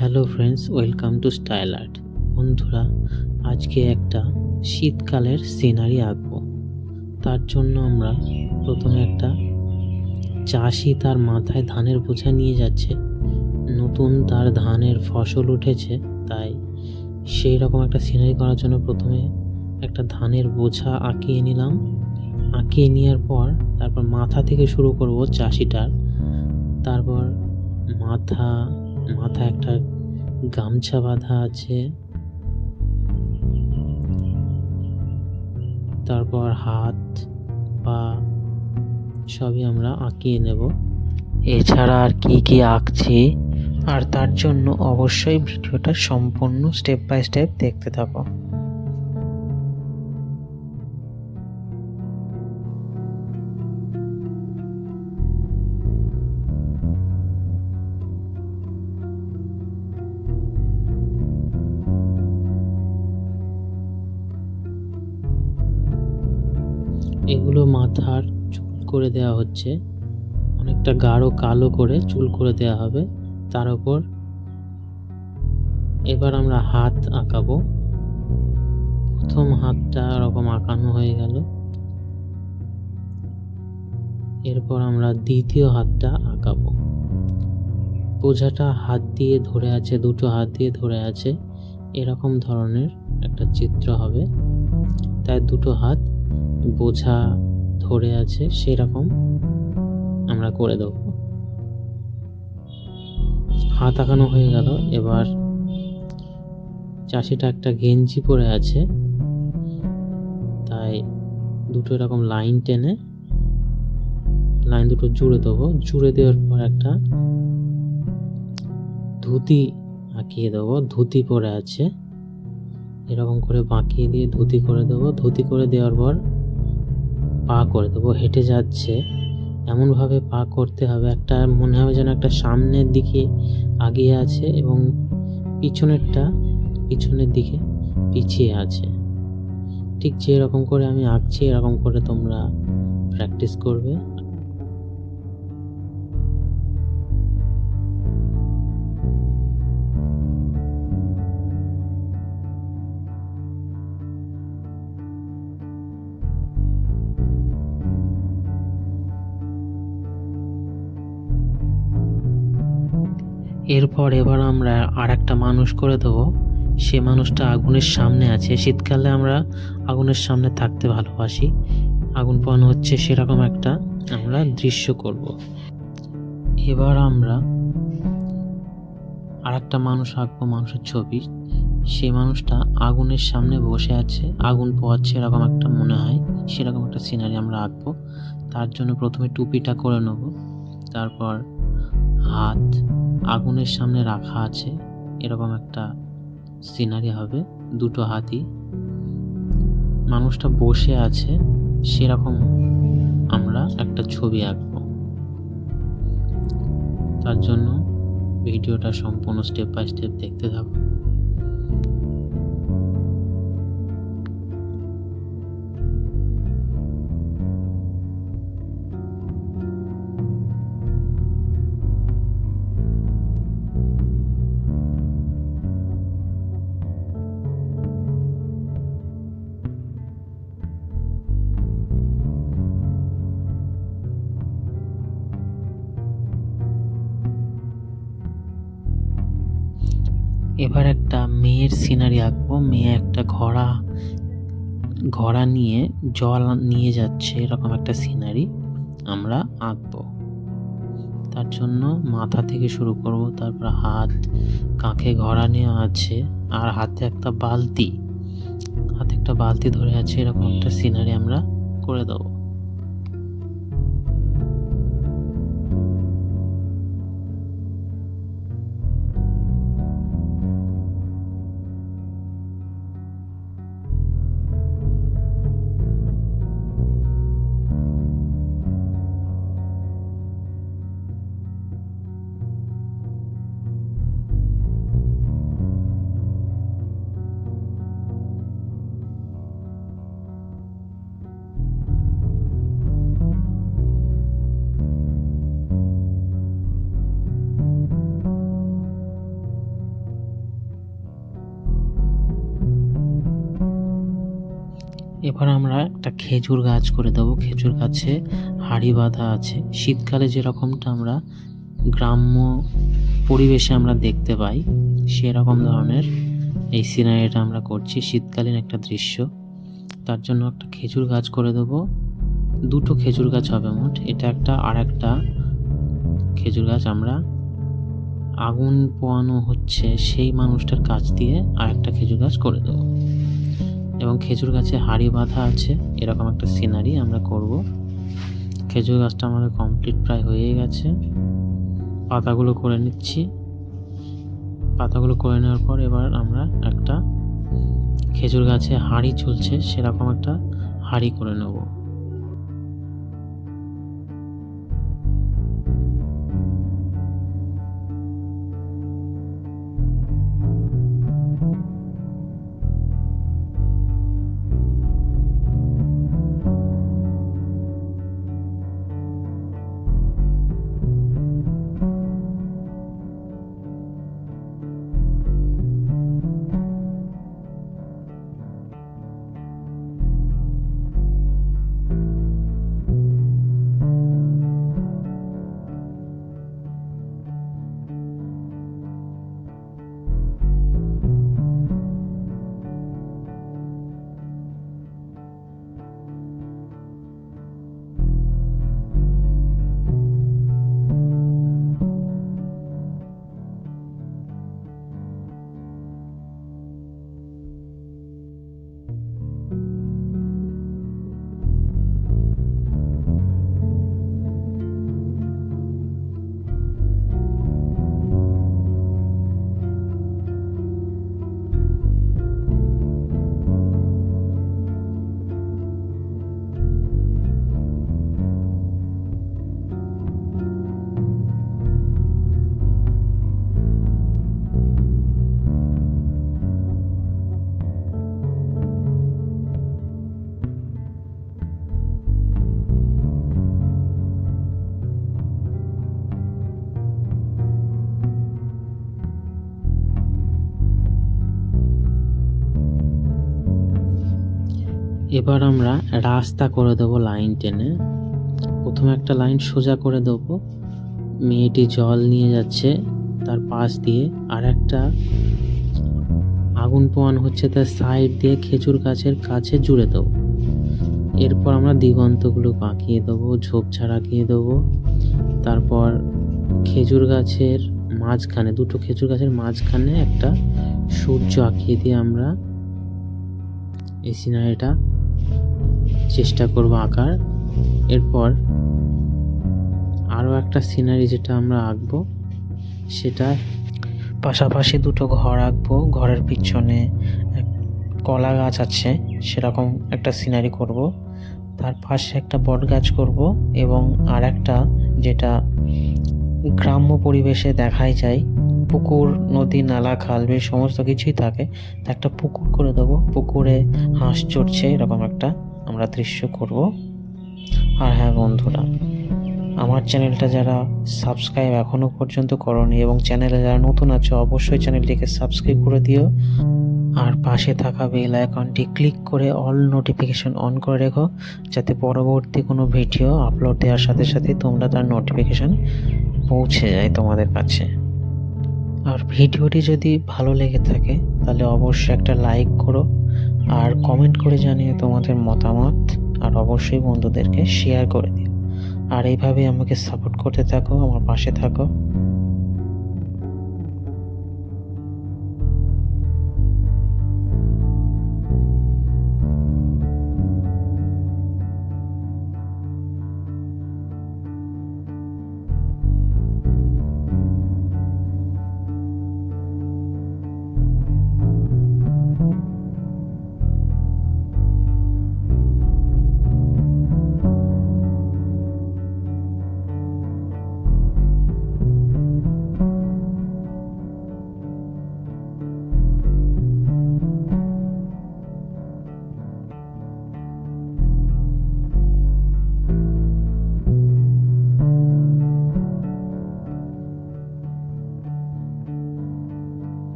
Hello friends, welcome to style art. বন্ধুরা, আজকে একটা শীতকালের সিনারি আঁকবো। তার জন্য আমরা প্রথমে একটা চাষি তার মাথায় ধানের বোঝা নিয়ে যাচ্ছে। নতুন তার ধানের ফসল উঠেছে, তাই সেই রকম একটা সিনারি করার জন্য প্রথমে একটা ধানের বোঝা আঁকিয়ে নিলাম। আঁকিয়ে নেওয়ার পর তারপর মাথা থেকে শুরু করব চাষিটার। তারপর মাথা মাথায় একটা গামছা বাঁধা আছে। তারপর হাত, পা, সবই আমরা আঁকিয়ে নেব। এছাড়া আর কি কি আঁকছি? আর তার জন্য অবশ্যই ভিডিওটা সম্পূর্ণ স্টেপ বাই স্টেপ দেখতে থাকো। এগুলো মাথার চুল করে দেওয়া হচ্ছে। অনেকটা গাঢ় কালো করে চুল করে দেওয়া হবে। তার উপর এবার আমরা হাত আঁকাবো। প্রথম হাতটা এরকম আঁকানো হয়ে গেল। এরপর আমরা দ্বিতীয় হাতটা আঁকাবো। বোঝাটা হাত দিয়ে ধরে আছে, দুটো হাত দিয়ে ধরে আছে। এরকম ধরনের একটা চিত্র হবে। তাই দুটো হাত বোঝা ধরে আছে সেরকম আমরা করে দেব। হাত আঁকানো হয়ে গেল, এবার চাষিটা একটা গেঞ্জি পরে আছে। তাই দুটো এরকম লাইন টেনে লাইন দুটো জুড়ে দেবো। জুড়ে দেওয়ার পর একটা ধুতি আঁকিয়ে দেবো। ধুতি পরে আছে। এরকম করে বাঁকিয়ে দিয়ে ধুতি করে দেবো। ধুতি করে দেওয়ার পর পা করে দেবো হেঁটে যাচ্ছে। এমনভাবে পা করতে হবে। একটা মনে হবে যেন একটা সামনের দিকে আগিয়ে আছে এবং পিছনেরটা পিছনের দিকে পিছিয়ে আছে। ঠিক যেরকম করে আমি আঁকছি, এরকম করে তোমরা প্র্যাকটিস করবে। এরপর এবার আমরা আর একটা মানুষ করে দেবো। সে মানুষটা আগুনের সামনে আছে। শীতকালে আমরা আগুনের সামনে থাকতে ভালোবাসি। আগুন পোহানো হচ্ছে সেরকম একটা আমরা দৃশ্য করব। এবার আমরা আর একটা মানুষ আঁকবো মানুষের ছবি। সে মানুষটা আগুনের সামনে বসে আছে। আগুন পোয়াচ্ছে এরকম একটা মনে হয়। সেরকম একটা সিনারি আমরা আঁকবো। তার জন্য প্রথমে টুপিটা করে নেব। তারপর হাত আগুনের সামনে রাখা আছে, এরকম একটা সিনারি হবে, দুটো হাতি মানুষটা বসে আছে, সেরকম আমরা একটা ছবি আঁকব। তার জন্য ভিডিওটা সম্পূর্ণ স্টেপ বাই স্টেপ দেখতে থাকো। এবার একটা মেয়ের সিনারি আঁকবো। মেয়ে একটা ঘোড়া ঘোড়া নিয়ে জল নিয়ে যাচ্ছে এরকম একটা সিনারি আমরা আঁকবো। তার জন্য মাথা থেকে শুরু করব তারপর হাত কাঁখে ঘোড়া নেওয়া আছে আর হাতে একটা বালতি। হাতে একটা বালতি ধরে আছে এরকম একটা সিনারি আমরা করে দেবো। এবার আমরা একটা খেজুর গাছ করে দেবো। খেজুর গাছে হাড়ি বাঁধা আছে। শীতকালে যেরকমটা আমরা গ্রাম্য পরিবেশে আমরা দেখতে পাই, সেরকম ধরনের এই সিনারিটা আমরা করছি শীতকালীন একটা দৃশ্য। তার জন্য একটা খেজুর গাছ করে দেবো। দুটো খেজুর গাছ হবে মোট। এটা একটা আর একটা খেজুর গাছ আমরা আগুন পোয়ানো হচ্ছে সেই মানুষটার কাছ দিয়ে আর একটা খেজুর গাছ করে দেবো। এবং খেজুর গাছে হাড়ি বাঁধা আছে, এরকম একটা সিনারি আমরা করব। খেজুর গাছটা আমাদের কমপ্লিট প্রায় হয়ে গেছে। পাতাগুলো করে নিচ্ছি। পাতাগুলো করে নেওয়ার পর এবার আমরা একটা খেজুর গাছে হাঁড়ি চলছে সেরকম একটা হাঁড়ি করে নেব। এবার আমরা রাস্তা করে দেবো লাইন টেনে। প্রথমে একটা লাইন সোজা করে দেবো। মেয়েটি জল নিয়ে যাচ্ছে তার পাশ দিয়ে। আর একটা আগুন পোয়ান হচ্ছে তার সাইড দিয়ে খেজুর গাছের কাছে জুড়ে দেবো। এরপর আমরা দিগন্তগুলো বাঁকিয়ে দেবো, ঝোপঝাড় আঁকিয়ে দেবো। তারপর খেজুর গাছের মাঝখানে, দুটো খেজুর গাছের মাঝখানে একটা সূর্য আঁকিয়ে দিয়ে আমরা এই সিনারিটা চেষ্টা করব আঁকার। এরপর আরও একটা সিনারি যেটা আমরা আঁকবো, সেটা পাশাপাশি দুটো ঘর আঁকবো। ঘরের পিছনে কলা গাছ আছে, সেরকম একটা সিনারি করব। তার পাশে একটা বট গাছ করব এবং আর একটা যেটা গ্রাম্য পরিবেশে দেখাই যায়, পুকুর, নদী, নালা, খাল সমস্ত কিছুই থাকে। তা একটা পুকুর করে দেবো। পুকুরে হাঁস চড়ছে, এরকম একটা। আমরা দৃশ্য করব। আর হ্যাঁ বন্ধুরা, আমার চ্যানেলটা যারা সাবস্ক্রাইব এখনও পর্যন্ত করনি এবং চ্যানেলে যারা নতুন আছে, অবশ্যই চ্যানেলটিকে সাবস্ক্রাইব করে দিও। আর পাশে থাকা বেল আইকনটি ক্লিক করে অল নোটিফিকেশন অন করে রেখো, যাতে পরবর্তী কোনো ভিডিও আপলোড দেওয়ার সাথে সাথে তোমরা তার নোটিফিকেশন পৌঁছে যায় তোমাদের কাছে। আর ভিডিওটি যদি ভালো লেগে থাকে, তাহলে অবশ্যই একটা লাইক করো আর কমেন্ট করে জানিয়ে তোমাদের মতামত, আর অবশ্যই বন্ধুদেরকে শেয়ার করে দিও। আর এইভাবে আমাকে সাপোর্ট করতে থাকো, আমার পাশে থাকো।